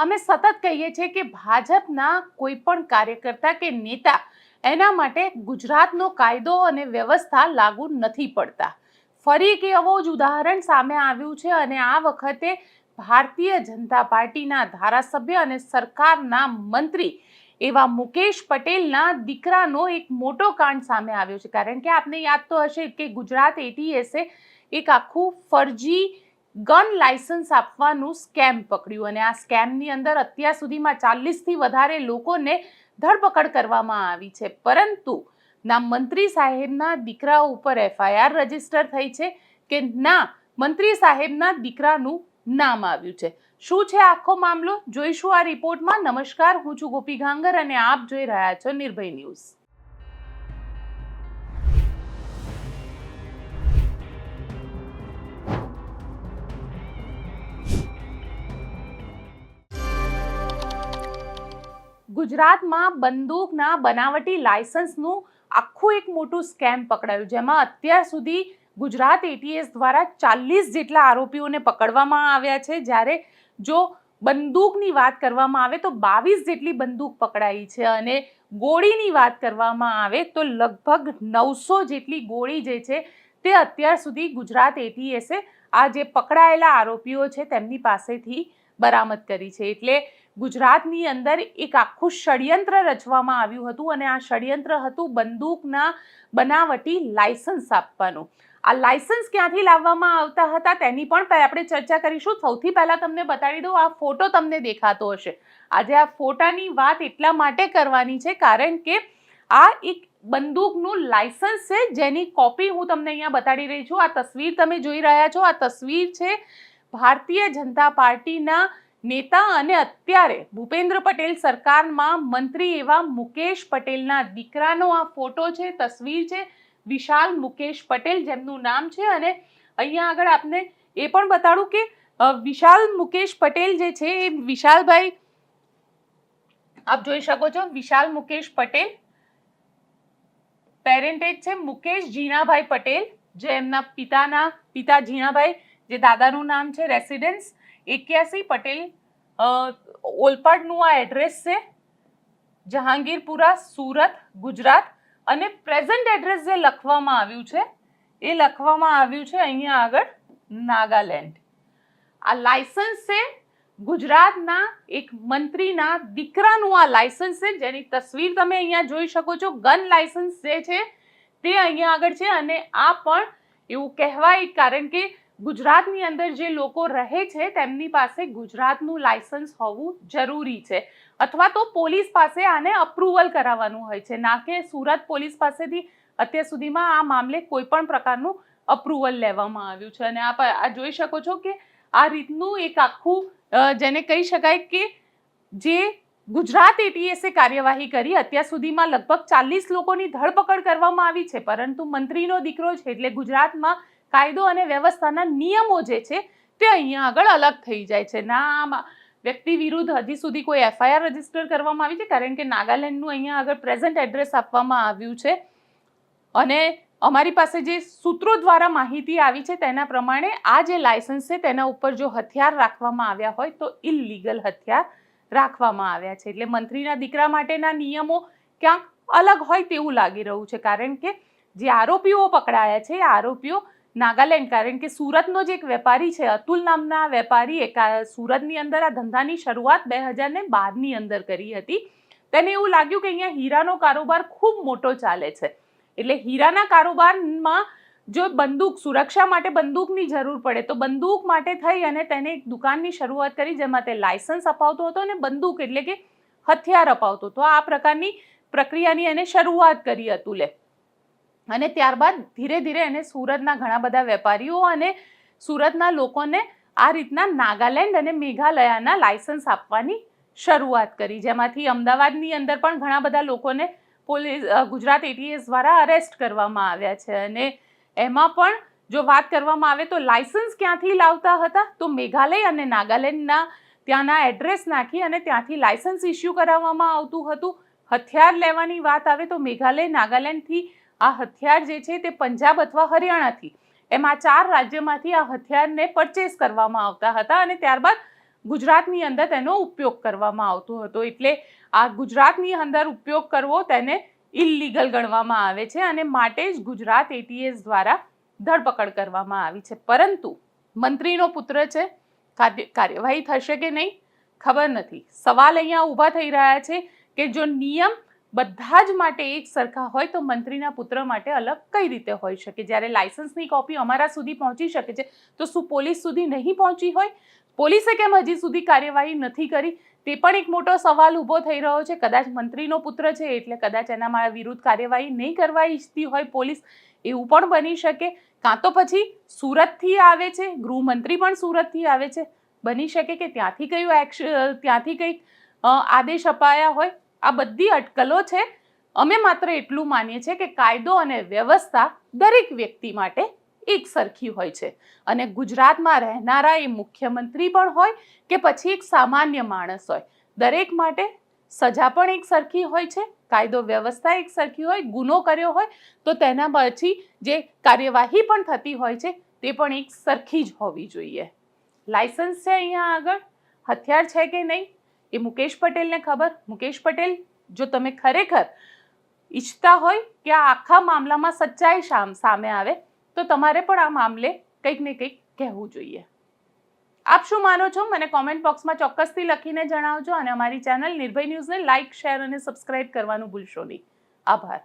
અમે સતત કહીએ છીએ કે ભાજપના કોઈ પણ કાર્યકર્તા કે નેતા એના માટે ગુજરાતનો કાયદો અને વ્યવસ્થા લાગુ નથી પડતા. ફરી એક એવો જ ઉદાહરણ સામે આવ્યું છે અને આ વખતે ભારતીય જનતા પાર્ટીના ધારાસભ્ય અને સરકારના મંત્રી એવા મુકેશ પટેલના દીકરાનો એક મોટો કાંડ સામે આવ્યો છે. કારણ કે આપને યાદ તો હશે કે ગુજરાત એટીએસે એક આખું ફરજી ગન લાયસન્સ આપવાનું સ્કેમ પકડ્યું અને આ સ્કેમની અંદર અત્યાર સુધીમાં ચાલીસથી વધારે લોકોને ધરપકડ કરવામાં આવી છે. પરંતુ ના, મંત્રી સાહેબના દીકરા ઉપર એફઆઈઆર રજિસ્ટર થઈ છે કે ના, મંત્રી સાહેબના દીકરાનું નામ આવ્યું છે. શું છે આખો મામલો? જોઈશું આ રિપોર્ટમાં. નમસ્કાર, હું છું ગોપી ગાંગર અને આપ જોઈ રહ્યા છો નિર્ભય ન્યૂઝ. ગુજરાતમાં બંદૂકના બનાવટી લાયસન્સનું આખું એક મોટું સ્કેમ પકડાયું, જેમાં અત્યાર સુધી ગુજરાત એટીએસ દ્વારા ચાલીસ જેટલા આરોપીઓને પકડવામાં આવ્યા છે. જ્યારે જો બંદૂકની વાત કરવામાં આવે તો બાવીસ જેટલી બંદૂક પકડાઈ છે અને ગોળીની વાત કરવામાં આવે તો લગભગ નવસો જેટલી ગોળી જે છે તે અત્યાર સુધી ગુજરાત એટીએસે આ જે પકડાયેલા આરોપીઓ છે તેમની પાસેથી બરામદ કરી છે. એટલે ગુજરાતની અંદર એક આખું ષડયંત્ર રચવામાં આવ્યું હતું અને આ ષડયંત્ર હતું બંદૂકના બનાવટી લાયસન્સ આપવાનું. આ લાયસન્સ ક્યાંથી લાવવામાં આવતા હતા તેની પણ આપણે ચર્ચા કરીશું. સૌથી પહેલાં તમને બતાવી દઉં, આ ફોટો તમને દેખાતો હશે. આજે આ ફોટાની વાત એટલા માટે કરવાની છે કારણ કે આ એક બંદૂકનું લાયસન્સ છે, જેની કોપી હું તમને અહીંયા બતાડી રહી છું. આ તસવીર તમે જોઈ રહ્યા છો. આ તસવીર છે ભારતીય જનતા પાર્ટીના નેતા અને અત્યારે ભૂપેન્દ્ર પટેલ સરકારમાં મંત્રી એવા મુકેશ પટેલના દીકરાનો આ ફોટો છે, તસવીર છે. વિશાલ મુકેશ પટેલ જેમનું નામ છે અને અહીંયા આગળ આપને એ પણ બતાડું કે વિશાલ મુકેશ પટેલ જે છે એ વિશાલભાઈ, આપ જોઈ શકો છો, વિશાલ મુકેશ પટેલ, પેરેન્ટેજ છે મુકેશ જીણાભાઈ પટેલ, જે એમના પિતાના, પિતા જીણાભાઈ જે દાદાનું નામ છે, રેસિડેન્સ, એક્યાસી પટેલ ઓલપાડનું આ એડ્રેસ છે, જહાંગીરપુરા, સુરત, ગુજરાત. અને પ્રેઝન્ટ એડ્રેસ જે લખવામાં આવ્યું છે, એ લખવામાં આવ્યું છે અહીંયા આગળ નાગાલેન્ડ. આ લાયસન્સ છે, ગુજરાતના એક મંત્રીના દીકરાનું આ લાયસન્સ છે, જેની તસવીર તમે અહીંયા જોઈ શકો છો. ગન લાયસન્સ જે છે, તે અહીંયા આગળ છે અને આ પણ એવું કહેવાય કારણ કે ગુજરાતની અંદર જે લોકો રહે છે, તેમની પાસે ગુજરાતનું લાયસન્સ હોવું જરૂરી છે. અથવા તો પોલીસ પાસે આને અપ્રુવલ કરાવવાનું હોય છે. ના કે સુરત પોલીસ પાસેથી અત્યાર સુધીમાં આ મામલે કોઈ પણ પ્રકારનું અપ્રુવલ લેવામાં આવ્યું છે. અને આપ આ જોઈ શકો છો કે આ રીતનું એક આખું જેને કહી શકાય કે જે ગુજરાત એટીએસે કાર્યવાહી કરી, અત્યાર સુધીમાં લગભગ ચાલીસ લોકોની ધરપકડ કરવામાં આવી છે. પરંતુ મંત્રીનો દીકરો છે એટલે ગુજરાતમાં કાયદો અને વ્યવસ્થાના નિયમો જે છે તે અહીંયા આગળ અલગ થઈ જાય છે. ના વ્યક્તિ વિરુદ્ધ હજી સુધી કોઈ એફઆઈઆર રજિસ્ટર કરવામાં આવી છે? કારણ કે નાગાલેન્ડનું અહીંયા આગળ પ્રેઝન્ટ એડ્રેસ આપવામાં આવ્યું છે. અને અમારી પાસે જે સૂત્રો દ્વારા માહિતી આવી છે તેના પ્રમાણે આ જે લાયસન્સ છે તેના ઉપર જો હથિયાર રાખવામાં આવ્યા હોય તો ઇલીગલ હથિયાર રાખવામાં આવ્યા છે. એટલે મંત્રીના દીકરા માટેના નિયમો ક્યાંક અલગ હોય તેવું લાગી રહ્યું છે. કારણ કે જે આરોપીઓ પકડાયા છે, એ આરોપીઓ નાગાલેન્ડ, કારણ કે સુરતનો જે એક વેપારી છે, અતુલ નામના વેપારીએ સુરતની અંદર આ ધંધાની શરૂઆત બે હજાર ને બારની અંદર કરી હતી. તેને એવું લાગ્યું કે અહીંયા હીરાનો કારોબાર ખૂબ મોટો ચાલે છે. એટલે હીરાના કારોબારમાં જો બંદૂક, સુરક્ષા માટે બંદૂકની જરૂર પડે, તો બંદૂક માટે થઈ અને તેને એક દુકાનની શરૂઆત કરી, જેમાં તે લાયસન્સ અપાવતો હતો અને બંદૂક એટલે કે હથિયાર અપાવતો હતો. આ પ્રકારની પ્રક્રિયાની એને શરૂઆત કરી અતુલે. અને ત્યારબાદ ધીરે ધીરે એને સુરતના ઘણા બધા વેપારીઓ અને સુરતના લોકોને આ રીતના નાગાલેન્ડ અને મેઘાલયાના લાયસન્સ આપવાની શરૂઆત કરી. જેમાંથી અમદાવાદની અંદર પણ ઘણા બધા લોકોને પોલીસ ગુજરાત એટીએસ દ્વારા અરેસ્ટ કરવામાં આવ્યા છે. અને એમાં પણ જો વાત કરવામાં આવે તો લાયસન્સ ક્યાંથી લાવતા હતા? તો મેઘાલય અને નાગાલેન્ડના ત્યાંના એડ્રેસ નાખી અને ત્યાંથી લાયસન્સ ઇસ્યુ કરાવવામાં આવતું હતું. હથિયાર લેવાની વાત આવે તો મેઘાલય, નાગાલેન્ડથી આ હથિયાર જે છે તે પંજાબ અથવા હરિયાણાથી, એમ આ ચાર રાજ્યમાંથી આ હથિયારને પરચેસ કરવામાં આવતા હતા અને ત્યારબાદ ગુજરાતની અંદર તેનો ઉપયોગ કરવામાં આવતો હતો. એટલે આ ગુજરાતની અંદર ઉપયોગ કરવો તેને ઇલીગલ ગણવામાં આવે છે અને માટે જ ગુજરાત એટીએસ દ્વારા ધરપકડ કરવામાં આવી છે. પરંતુ મંત્રીનો પુત્ર છે, કાર્ય- કાર્યવાહી થશે કે નહીં? ખબર નથી. સવાલ અહીંયા ઊભા થઈ રહ્યા છે કે જો નિયમ બધા જ માટે એક સરખા હોય તો મંત્રીના પુત્ર માટે અલગ કઈ રીતે હોઈ શકે? જ્યારે લાયસન્સની કોપી અમારા સુધી પહોંચી શકે છે, તો શું પોલીસ સુધી નહીં પહોંચી હોય? પોલીસે કેમ હજી સુધી કાર્યવાહી નથી કરી? તે પણ એક મોટો સવાલ ઊભો થઈ રહ્યો છે. કદાચ મંત્રીનો પુત્ર છે એટલે કદાચ એના મારા વિરુદ્ધ કાર્યવાહી નહીં કરવા ઈચ્છતી હોય પોલીસ, એવું પણ બની શકે. કાં તો પછી સુરતથી આવે છે, ગૃહમંત્રી પણ સુરતથી આવે છે. બની શકે કે ત્યાંથી કયું એક્શન ત્યાંથી કંઈક આદેશ અપાયા હોય? આ બધી અટકલો છે. અમે માત્ર એટલું માનીએ છીએ કે કાયદો અને વ્યવસ્થા દરેક વ્યક્તિ માટે એક સરખી હોય છે. અને ગુજરાતમાં રહેનારા એ મુખ્યમંત્રી પણ હોય કે પછી એક સામાન્ય માણસ હોય. દરેક માટે સજા પણ એક સરખી હોય છે. કાયદો વ્યવસ્થા એક સરખી હોય, ગુનો કર્યો હોય, તો તેના પછી જે કાર્યવાહી પણ થતી હોય છે, તે પણ એક સરખી જ હોવી જોઈએ. લાયસન્સ છે અહીંયા આગળ? હથિયાર છે કે નહીં? એ મુકેશ પટેલને ખબર? મુકેશ પટેલ, જો તમે ખરેખર ઈચ્છતા હોય કે આ આખા મામલામાં સચ્ચાઈ સામે આવે, તો તમારે પણ આ મામલે કંઈક ને કંઈક કહેવું જોઈએ. આપ શું માનો છો? મને કોમેન્ટ બોક્સમાં ચોક્કસથી લખીને જણાવજો અને અમારી ચેનલ નિર્ભય ન્યૂઝને લાઇક શેર અને સબસ્ક્રાઇબ કરવાનું ભૂલશો નહીં. આભાર.